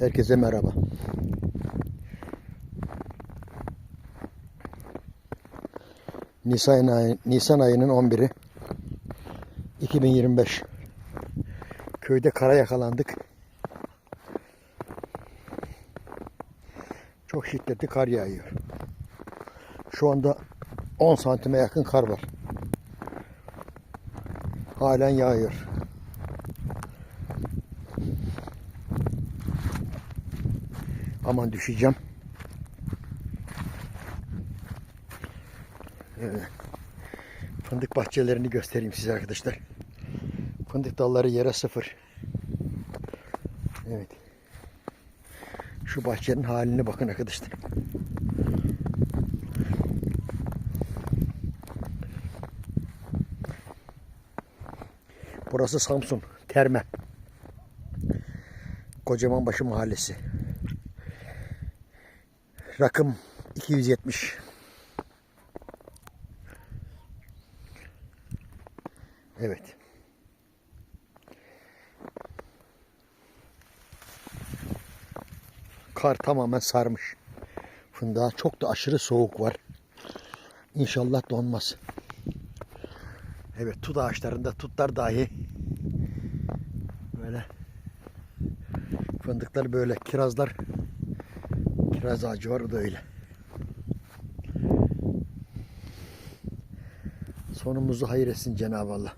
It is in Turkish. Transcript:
Herkese merhaba. Nisan, ayı, Nisan ayının 11'i 2025. Köyde kara yakalandık. Çok şiddetli kar yağıyor. Şu anda 10 santime yakın kar var. Halen yağıyor. Aman düşeceğim. Evet. Fındık bahçelerini göstereyim size arkadaşlar. Fındık dalları yere sıfır. Evet. Şu bahçenin haline bakın arkadaşlar. Burası Samsun, Terme. Kocamanbaşı Mahallesi. Rakım 270. Evet. Kar tamamen sarmış. Fındığa çok da aşırı soğuk var. İnşallah donmaz. Evet tut ağaçlarında tutlar dahi böyle fındıklar böyle kirazlar kiraz ağacı var da öyle. Sonumuzu hayır etsin Cenab-ı Allah.